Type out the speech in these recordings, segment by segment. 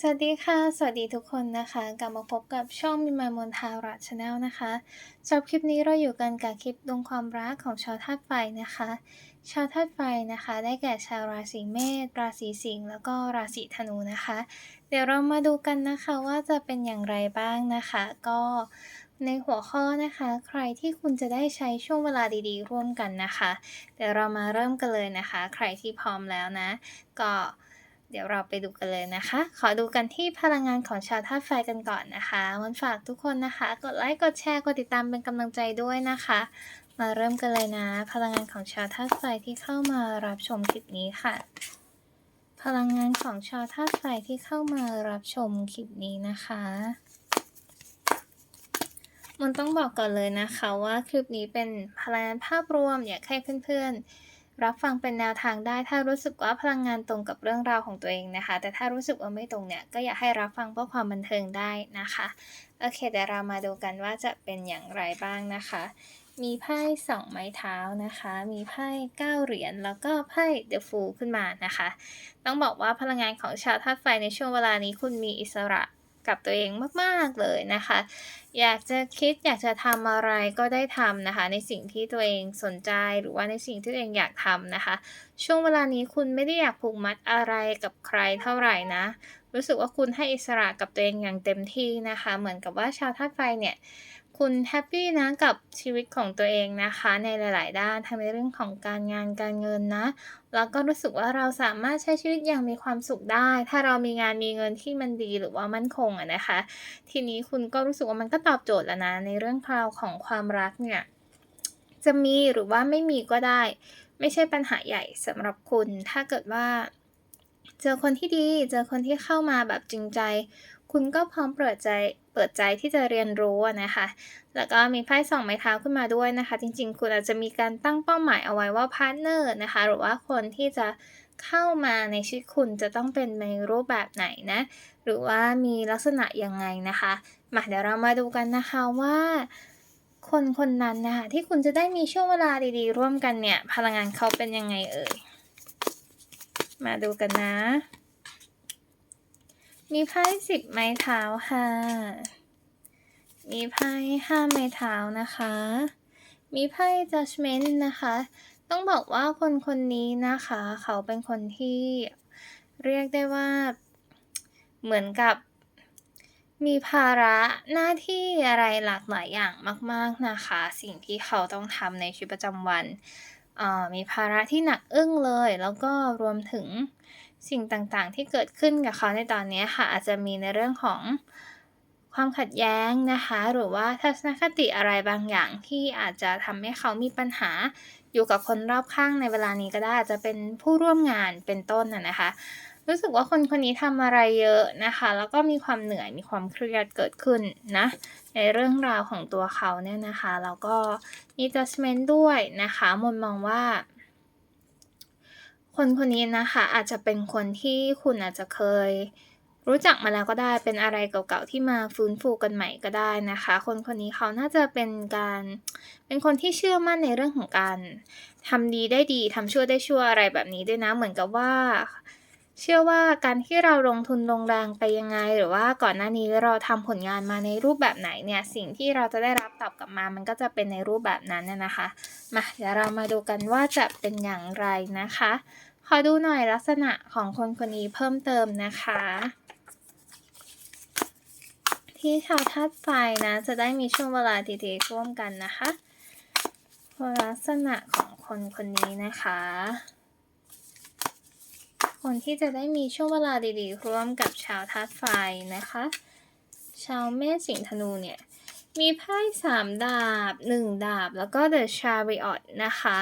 สวัสดีค่ะ สวัสดีทุกคนนะคะ กลับมาพบกับช่องมิมามนทาราชแนลนะคะสำหรับคลิปนี้เราอยู่กันกับคลิปดวงความรักของชาวธาตุไฟนะคะ ชาวธาตุไฟนะคะ ได้แก่ชาวราศีเมษ ราศีสิงห์ แล้วก็ราศีธนูนะคะ เดี๋ยวเรามาดูกันนะคะว่าจะเป็นอย่างไรบ้างนะคะ ก็ในหัวข้อนะคะ ใครที่คุณจะได้ใช้ช่วงเวลาดีๆ ร่วมกันนะคะ เดี๋ยวเรามาเริ่มกันเลยนะคะ ใครที่พร้อมแล้วนะ ก็ เดี๋ยวเราไปดูกันเลยนะคะ ขอดูกันที่พลังงานของชาวธาตุไฟกันก่อนนะคะมันฝากทุกคนนะคะ กดไลค์กดแชร์กดติดตามเป็นกำลังใจด้วยนะคะ มาเริ่มกันเลยนะ พลังงานของชาวธาตุไฟที่เข้ามารับชมคลิปนี้ค่ะ พลังงานของชาวธาตุไฟที่เข้ามารับชมคลิปนี้นะคะมันต้องบอกก่อนเลยนะคะว่าคลิปนี้เป็นพลังงานภาพรวมอยากให้เพื่อนๆ รับฟังเป็นแนวทางได้ ถ้ารู้สึกว่าพลังงานตรงกับเรื่องราวของตัวเองนะคะ แต่ถ้ารู้สึกว่าไม่ตรงเนี่ย ก็อยากให้รับฟังเพื่อความบันเทิงได้นะคะ โอเคเดี๋ยวเรามาดูกันว่าจะเป็นอย่างไรบ้างนะคะ มีไพ่สองไม้เท้านะคะ มีไพ่เก้าเหรียญ แล้วก็ไพ่เดอะฟูขึ้นมานะคะ ต้องบอกว่าพลังงานของชาวธาตุไฟในช่วงเวลานี้คุณมีอิสระ กับตัวเองมากๆเลยนะคะ อยากจะคิดอยากจะทำอะไรก็ได้ทำนะคะ ในสิ่งที่ตัวเองสนใจหรือว่าในสิ่งที่ตัวเองอยากทำนะคะ ช่วงเวลานี้คุณไม่ได้อยากผูกมัดอะไรกับใครเท่าไหร่นะ รู้สึกว่าคุณให้อิสระกับตัวเองอย่างเต็มที่นะคะ เหมือนกับว่าชาวธาตุไฟเนี่ย คุณแฮปปี้นะกับชีวิตของตัวเองนะคะ ในหลาย ๆ ด้านทั้งในเรื่องของการงานการเงินนะ แล้วก็รู้สึกว่าเราสามารถใช้ชีวิตอย่างมีความสุขได้ ถ้าเรามีงานมีเงินที่มันดีหรือว่ามั่นคงอะนะคะ ทีนี้คุณก็รู้สึกว่ามันก็ตอบโจทย์แล้วนะ ในเรื่องราวของความรักเนี่ยจะมีหรือว่าไม่มีก็ได้ ไม่ใช่ปัญหาใหญ่สำหรับคุณ ถ้าเกิดว่า เจอคนที่ดี เจอคนที่เข้ามาแบบจริงใจ คุณก็พร้อมเปิดใจเปิดใจที่จะเรียนรู้นะคะ แล้วก็มีไพ่สองไม้เท้าขึ้นมาด้วยนะคะ จริงๆ คุณอาจจะมีการตั้งเป้าหมายเอาไว้ว่าพาร์ทเนอร์นะคะ หรือว่าคนที่จะเข้ามาในชีวิตคุณจะต้องเป็นในรูปแบบไหนนะ หรือว่ามีลักษณะยังไงนะคะมาเดี๋ยวเรามาดูกันนะคะว่าคนคนนั้นนะคะที่คุณจะได้มีช่วงเวลาดีๆ ร่วมกันเนี่ย พลังงานเขาเป็นยังไงเอ่ย มาดูกันนะ มีไพ่สิบไม้เท้าค่ะ มีไพ่ห้าไม้เท้านะคะ มีไพ่ judgment นะคะ ต้องบอกว่าคนคนนี้นะคะ เขาเป็นคนที่เรียกได้ว่าเหมือนกับมีภาระหน้าที่อะไรหลากหลายอย่างมาก ๆนะคะ สิ่งที่เขาต้องทำในชีวิตประจำวัน มีภาระที่หนักอึ้งเลย แล้วก็รวมถึง สิ่งต่างๆ ที่เกิดขึ้นกับเขาในตอนนี้ค่ะ อาจจะมีในเรื่องของความขัดแย้งนะคะ หรือว่าทัศนคติอะไรบางอย่างที่อาจจะทำให้เขามีปัญหาอยู่กับคนรอบข้างในเวลานี้ก็ได้อาจจะเป็นผู้ร่วมงานเป็นต้นน่ะนะคะ รู้สึกว่าคนคนนี้ทำอะไรเยอะนะคะ แล้วก็มีความเหนื่อยมีความเครียดเกิดขึ้นนะในเรื่องราวของตัวเขาเนี่ยนะคะแล้วก็มี judgment ด้วยนะคะมนมองว่า คนคนนี้นะคะอาจจะเป็นคนที่คุณอาจจะเคย รู้จักมาแล้วก็ได้เป็นอะไรเก่าๆที่มาฟื้นฟูกันใหม่ก็ได้นะคะ คนคนนี้เขาน่าจะเป็นการเป็นคนที่เชื่อมั่นในเรื่องของการทำดีได้ดีทำชั่วได้ชั่วอะไรแบบนี้ด้วยนะเหมือนกับว่า เชื่อว่าการที่เราลงทุนลงแรงไปยังไง หรือว่าก่อนหน้านี้เราทำผลงานมาในรูปแบบไหนเนี่ยสิ่งที่เราจะได้รับตอบกลับมา มันก็จะเป็นในรูปแบบนั้นน่นะคะมาเดี๋ยวเรามาดูกันว่าจะเป็นอย่างไรนะคะ ขอดูหน่อยลักษณะของคนคนนี้เพิ่มเติมนะคะ ที่ชาวธาตุไฟนะ จะได้มีช่วงเวลาดีๆร่วมกันนะคะลักษณะของคนคนนี้นะคะ คนที่จะได้มีช่วงเวลาดีๆ ร่วมกับชาวธาตุไฟนะคะ ชาวเมษสิงห์ธนูเนี่ยมีไพ่สามดาบหนึ่งดาบ แล้วก็ The Chariot นะคะ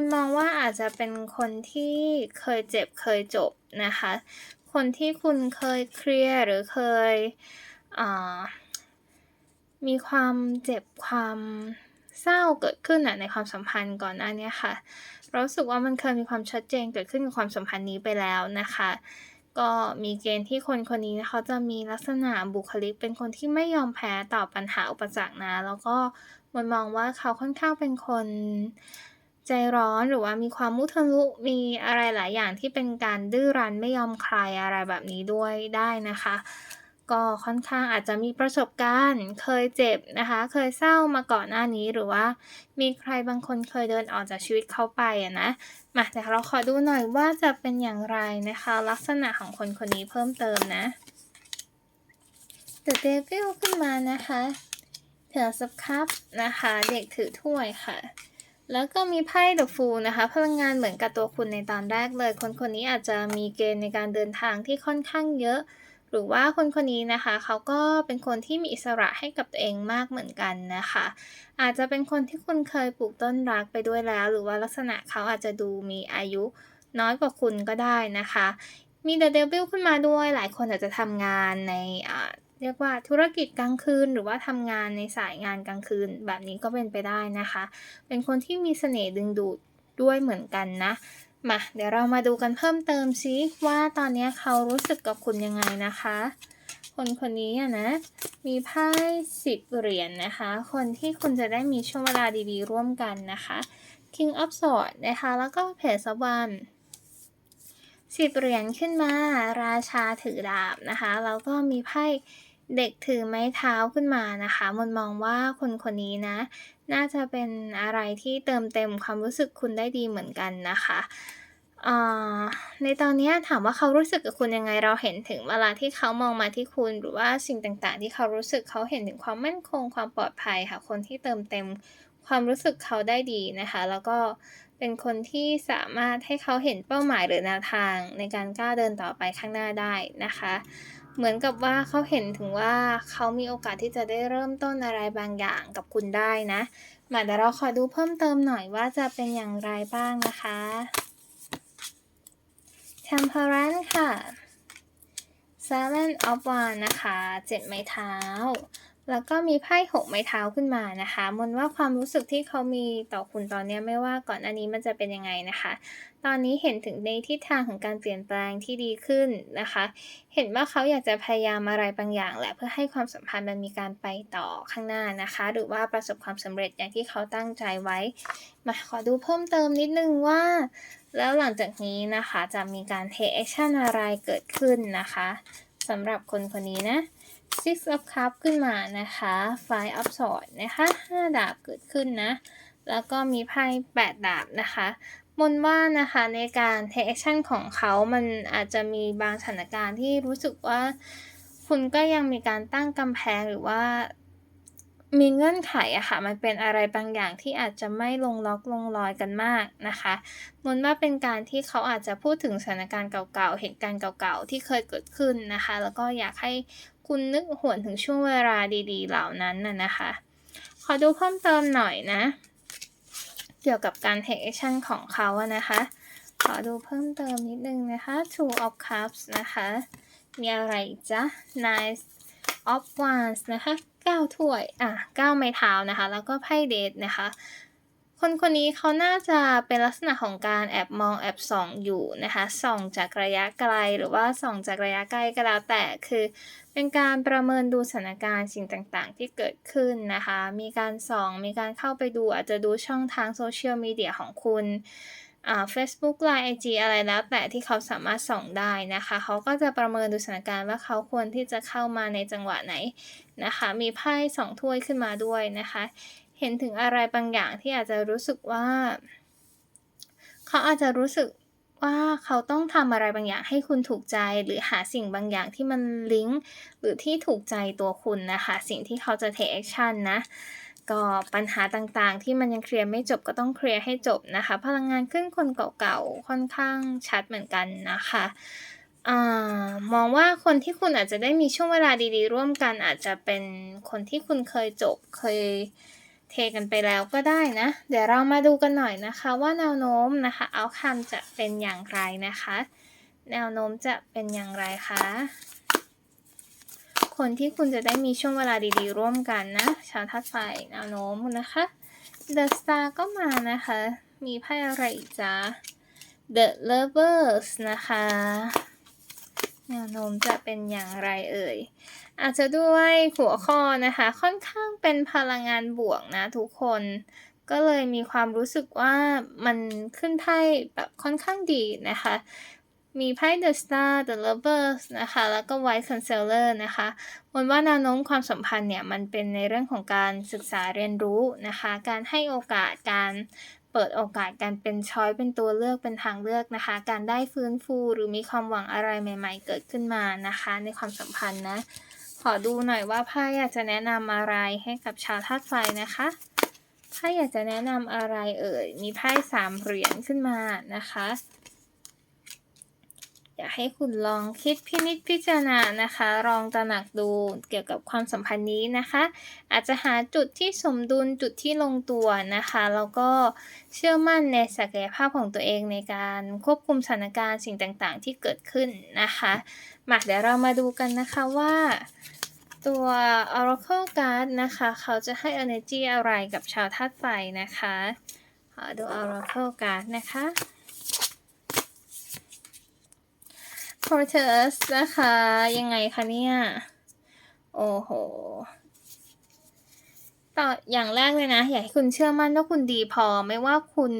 นมองว่าอาจจะเป็นคนที่เคยเจ็บเคยจบนะคะ คนที่คุณเคยเคลียร์หรือเคยมีความเจ็บความเศร้าเกิดขึ้นอะในความสัมพันธ์ก่อนหน้านี้ค่ะรารู้สึกว่ามันเคยมีความชัดเจนเกิดขึ้นกับความสัมพันธ์นี้ไปแล้วนะคะ ก็มีเกณฑ์ที่คนคนนี้เขาจะมีลักษณะบุคลิก เป็นคนที่ไม่ยอมแพ้ต่อปัญหาอุปสรรคนะ แล้วก็มันมองว่าเขาค่อนข้างเป็นคน ใจร้อนหรือว่ามีความมุทะลุมีอะไรหลายอย่างที่เป็นการดื้อรั้นไม่ยอมใครอะไรแบบนี้ด้วยได้นะคะ ก็ค่อนข้างอาจจะมีประสบการณ์ เคยเจ็บนะคะ เคยเศร้ามาก่อนหน้านี้หรือว่า มีใครบางคนเคยเดินออกจากชีวิตเขาไปอะนะมาเดี๋ยวเราขอดูหน่อยว่าจะเป็นอย่างไรนะคะ ลักษณะของคนคนนี้เพิ่มเติมนะ The Devil ขึ้นมานะคะ เถือสับคับนะคะ เด็กถือถ้วยค่ะ แล้วก็มีไพ่ The Fool นะคะ พลังงานเหมือนกับตัวคุณในตอนแรกเลย คนคนนี้อาจจะมีเกณฑ์ในการเดินทางที่ค่อนข้างเยอะ หรือว่าคนคนนี้นะคะ เขาก็เป็นคนที่มีอิสระให้กับตัวเองมากเหมือนกันนะคะ อาจจะเป็นคนที่คุณเคยปลูกต้นรักไปด้วยแล้ว หรือว่าลักษณะเขาอาจจะดูมีอายุน้อยกว่าคุณก็ได้นะคะ มี The Devil ขึ้นมาด้วย หลายคนอาจจะทำงานใน เรียกว่าธุรกิจกลางคืน หรือว่าทำงานในสายงานกลางคืน แบบนี้ก็เป็นไปได้นะคะ เป็นคนที่มีเสน่ห์ดึงดูดด้วยเหมือนกันนะมาเดี๋ยวเรามาดูกันเพิ่มเติมซิว่าตอนนี้เขารู้สึกกับคุณยังไงนะคะ คนคนนี้นะ มีไพ่สิบเหรียญนนะคะ คนที่คุณจะได้มีช่วงเวลาดีๆ ร่วมกันนะคะ King of Swords นะคะ แล้วก็ Page of Wands สิบเหรียญขึ้นมา ราชาถือดาบนะคะ แล้วก็มีไพ่ เด็กถือไม้เท้าขึ้นมานะคะมนมองว่าคนคนนี้นะ น่าจะเป็นอะไรที่เติมเต็มความรู้สึกคุณได้ดีเหมือนกันนะคะในตอนนี้ถามว่าเขารู้สึกกับคุณยังไงเราเห็นถึงเวลาที่เขามองมาที่คุณ หรือว่าสิ่งต่างๆ ที่เขารู้สึกเขาเห็นถึงความมั่นคงความปลอดภัยค่ะ คนที่เติมเต็มความรู้สึกเขาได้ดีนะคะ แล้วก็เป็นคนที่สามารถให้เขาเห็นเป้าหมายหรือแนวทางในการก้าวเดินต่อไปข้างหน้าได้นะคะ เหมือนกับว่าเขาเห็นถึงว่าเขามีโอกาสที่จะได้เริ่มต้นอะไรบางอย่างกับคุณได้นะ มาเดี๋ยวเราขอดูเพิ่มเติมหน่อยว่าจะเป็นอย่างไรบ้างนะคะ Temperance ค่ะ Seven of Wands นะคะเจ็ดไม้เท้า แล้วก็มีไพ่หกไม้เท้าขึ้นมานะคะ มนว่าความรู้สึกที่เขามีต่อคุณตอนนี้ไม่ว่าก่อนอันนี้มันจะเป็นยังไงนะคะ ตอนนี้เห็นถึงในทิศทางของการเปลี่ยนแปลงที่ดีขึ้นนะคะ เห็นว่าเขาอยากจะพยายามอะไรบางอย่างแหละเพื่อให้ความสัมพันธ์มันมีการไปต่อข้างหน้านะคะ หรือว่าประสบความสำเร็จอย่างที่เขาตั้งใจไว้ มาขอดูเพิ่มเติมนิดนึงว่า แล้วหลังจากนี้นะคะจะมีการ take action อะไรเกิดขึ้นนะคะสำหรับคนคนนี้นะ Six of Cups ขึ้นมานะคะ Five of Swords นะคะห้าดาบเกิดขึ้นนะ แล้วก็มีไพ่แปดดาบนะคะมนว่านะคะในการ take action ของเขา มันอาจจะมีบางสถานการณ์ที่รู้สึกว่า คุณก็ยังมีการตั้งกำแพงหรือว่ามีเงื่อนไขอะค่ะ มันเป็นอะไรบางอย่างที่อาจจะไม่ลงล็อกลงรอยกันมากนะคะมนว่าเป็นการที่เขาอาจจะพูดถึงสถานการณ์เก่าๆ เหตุการณ์เก่าๆ ที่เคยเกิดขึ้นนะคะ แล้วก็อยากให้ คุณนึกหวนถึงช่วงเวลาดีๆ เหล่านั้นน่ะนะคะ ขอดูเพิ่มเติมหน่อยนะ เกี่ยวกับการ take action ของเขาอะนะคะ ขอดูเพิ่มเติมนิดนึงนะคะ two of cups นะคะ มีอะไรอีกจ๊ะ nine of wands นะคะเก้าถ้วย อะเก้าไม้เท้านะคะ แล้วก็ไพ่เดทนะคะ คนคนนี้เขาน่าจะเป็นลักษณะของการแอบมองแอบส่องอยู่นะคะส่องจากระยะไกลหรือว่าส่องจากระยะใกล้ก็แล้วแต่คือเป็นการประเมินดูสถานการณ์สิ่งต่างๆ ที่เกิดขึ้นนะคะ มีการส่อง มีการเข้าไปดู อาจจะดูช่องทางโซเชียลมีเดียของคุณอ่า Facebook Line IG อะไรแล้วแต่ที่เขาสามารถส่องได้นะคะ เขาก็จะประเมินดูสถานการณ์ว่าเขาควรที่จะเข้ามาในจังหวะไหนนะคะ มีไพ่สองถ้วยขึ้นมาด้วยนะคะ ห็นถึงอะไรบางอย่างที่อาจจะรู้สึกว่า เขาอาจจะรู้สึกว่าเขาต้องทำอะไรบางอย่างให้คุณถูกใจหรือหาสิ่งบางอย่างที่มันลิงก์หรือที่ถูกใจตัวคุณนะคะ สิ่งที่เขาจะ take action นะก็ปัญหาต่างๆ ที่มันยังเคลียร์ไม่จบก็ต้องเคลียร์ให้จบนะคะ พลังงานขึ้นคนเก่าๆ ค่อนข้างชัดเหมือนกันนะคะอมองว่าคนที่คุณอาจจะได้มีช่วงเวลาดีๆ ร่วมกันอาจจะเป็นคนที่คุณเคยจบเคย เทกันไปแล้วก็ได้นะ เดี๋ยวเรามาดูกันหน่อยนะคะว่าแนวโน้มนะคะเอาคำจะเป็นอย่างไรนะคะ แนวโน้มจะเป็นอย่างไรคะคนที่คุณจะได้มีช่วงเวลาดีๆ ร่วมกันนะ ชาวทัดไฟแนวโน้มนะคะ The Star ก็มานะคะ มีไพ่อะไรอีกจ๊ะ The Lovers นะคะ แนวโน้มจะเป็นอย่างไรเอ่ย อาจจะด้วยหัวข้อนะคะ ค่อนข้างเป็นพลังงานบวกนะทุกคน ก็เลยมีความรู้สึกว่ามันขึ้นไพ่แบบค่อนข้างดีนะคะ มีไพ่ The Star The Lovers นะคะ แล้วก็ White Concealer นะคะมนว่าแนวโน้มความสัมพันธ์เนี่ย มันเป็นในเรื่องของการศึกษาเรียนรู้นะคะ การให้โอกาสการ เปิดโอกาสการเป็นช้อยเป็นตัวเลือกเป็นทางเลือกนะคะ การได้ฟื้นฟูหรือมีความหวังอะไรใหม่ ๆ เกิดขึ้นมานะคะ ในความสัมพันธ์นะ ขอดูหน่อยว่าไพ่อยากจะแนะนำอะไรให้กับชาวธาตุไฟนะคะไพ่อยากจะแนะนำอะไรเอ่ยมีไพ่สามเหรียญขึ้นมานะคะากให้คุณลองคิดพินิจพิจารณานะคะ ลองตระหนักดูเกี่ยวกับความสัมพันธ์นี้นะคะ อาจจะหาจุดที่สมดุลจุดที่ลงตัวนะคะ แล้วก็เชื่อมั่นในศักยภาพของตัวเองในการควบคุมสถานการณ์สิ่งต่างๆ ที่เกิดขึ้นนะคะมาเดี๋ยวเรามาดูกันนะคะว่าตัว Oracle Card นะคะ เขาจะให้ energy อะไรกับชาวธาตุไฟนะคะดู Oracle Card นะคะ Portus นะคะ ยังไงคะเนี่ย โอ้โหต่ออย่างแรกเลยนะ อยากให้คุณเชื่อมั่นว่าคุณดีพอไม่ว่าคุณ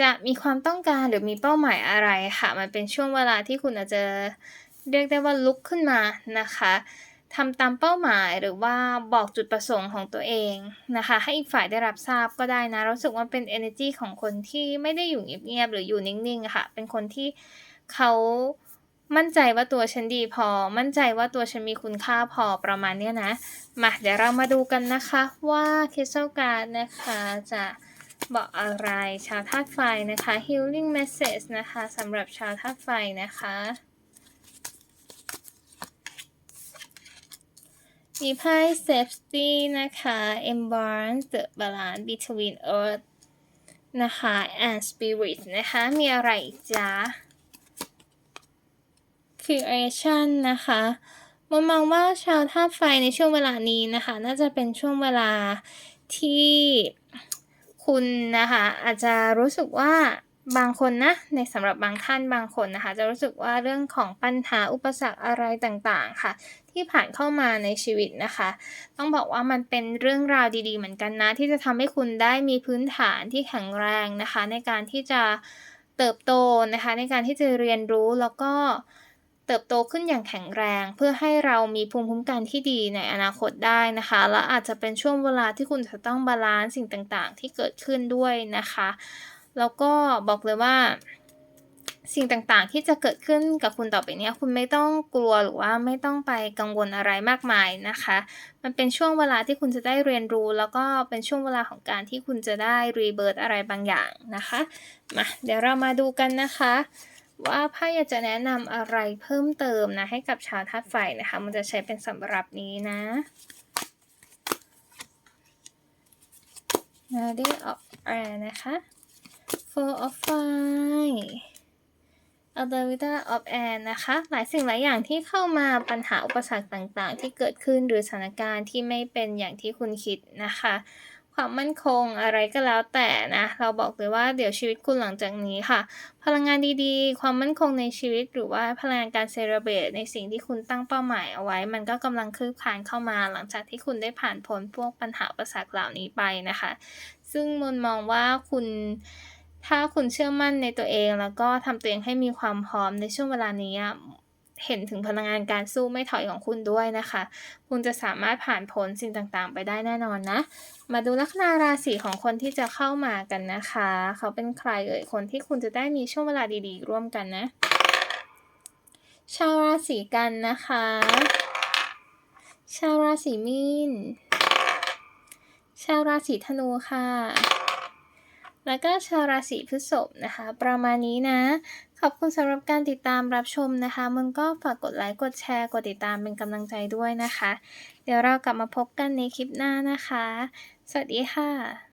จะมีความต้องการหรือมีเป้าหมายอะไรค่ะ มันเป็นช่วงเวลาที่คุณอาจจะเรียกได้ว่าลุกขึ้นมานะคะทำตามเป้าหมายหรือว่าบอกจุดประสงค์ของตัวเองนะคะ ให้อีกฝ่ายได้รับทราบก็ได้นะรู้สึกว่าเป็น energy ของคนที่ไม่ได้อยู่เงียบๆหรืออยู่นิ่งๆค่ะ เป็นคนที่เขา มั่นใจว่าตัวฉันดีพอ มั่นใจว่าตัวฉันมีคุณค่าพอประมาณเนี้ยนะ มาเดี๋ยวเรามาดูกันนะคะว่าคริสตัลการ์ดนะคะจะบอกอะไรชาวธาตุไฟนะคะ healing message นะคะสำหรับชาวธาตุไฟนะคะ มีไพ่ safety นะคะ embrace the balance between earth นะคะ and spirit นะคะ มีอะไรอีกจ๊ะ creation นะคะมองมองว่าชาวธาตุไฟในช่วงเวลานี้นะคะ น่าจะเป็นช่วงเวลาที่คุณนะคะอาจจะรู้สึกว่าบางคนนะในสำหรับบางท่านบางคนนะคะ จะรู้สึกว่าเรื่องของปัญหาอุปสรรคอะไรต่างๆค่ะ ที่ผ่านเข้ามาในชีวิตนะคะ ต้องบอกว่ามันเป็นเรื่องราวดี ๆ เหมือนกันนะ ที่จะทำให้คุณได้มีพื้นฐานที่แข็งแรงนะคะ ในการที่จะเติบโตนะคะ ในการที่จะเรียนรู้แล้วก็ เติบโตขึ้นอย่างแข็งแรง เพื่อให้เรามีภูมิคุ้มกันที่ดีในอนาคตได้นะคะ และอาจจะเป็นช่วงเวลาที่คุณจะต้องบาลานซ์สิ่งต่างๆ ที่เกิดขึ้นด้วยนะคะ แล้วก็บอกเลยว่าสิ่งต่างๆ ที่จะเกิดขึ้นกับคุณต่อไปนี้คุณไม่ต้องกลัวหรือว่าไม่ต้องไปกังวลอะไรมากมายนะคะ มันเป็นช่วงเวลาที่คุณจะได้เรียนรู้ แล้วก็เป็นช่วงเวลาของการที่คุณจะได้รีเบิร์ตอะไรบางอย่างนะคะมาเดี๋ยวเรามาดูกันนะคะ ว่าไพ่อยากจะแนะนำอะไรเพิ่มเติมนะ ให้กับชาวธาตุไฟนะคะ มันจะใช้เป็นสำหรับนี้นะ Lady of Air นะคะ Four of Fire a l v i t a of Air นะคะ หลายสิ่งหลายอย่างที่เข้ามาปัญหาอุปสรรคต่างๆ ที่เกิดขึ้นหรือสถานการณ์ที่ไม่เป็นอย่างที่คุณคิดนะคะ ความมั่นคงอะไรก็แล้วแต่นะ เราบอกเลยว่าเดี๋ยวชีวิตคุณหลังจากนี้ค่ะ พลังงานดีๆ ความมั่นคงในชีวิต หรือว่าพลังงานการเซเลบตในสิ่งที่คุณตั้งเป้าหมายเอาไว้ มันก็กำลังคืบคลานเข้ามา หลังจากที่คุณได้ผ่านพ้นพวกปัญหาอุปสรรคเหล่านี้ไปนะคะ ซึ่งมนมองว่าคุณถ้าคุณเชื่อมั่นในตัวเอง แล้วก็ทำตัวเองให้มีความพร้อมในช่วงเวลานี้ เห็นถึงพลังงานการสู้ไม่ถอยของคุณด้วยนะคะ คุณจะสามารถผ่านพ้นสิ่งต่างๆ ไปได้แน่นอนนะ มาดูลัคนาราศีของคนที่จะเข้ามากันนะคะ เขาเป็นใครเอ่ยคนที่คุณจะได้มีช่วงเวลาดีๆ ร่วมกันนะ ชาวราศีกันนะคะ ชาวราศีมีนชาวราศีธนูค่ะแล้วก็ชาวราศีพฤษภนะคะ ประมาณนี้นะ ขอบคุณสำหรับการติดตามรับชมนะคะ มึงก็ฝากกดไลค์ กดแชร์ กดติดตามเป็นกำลังใจด้วยนะคะ เดี๋ยวเรากลับมาพบกันในคลิปหน้านะคะ สวัสดีค่ะ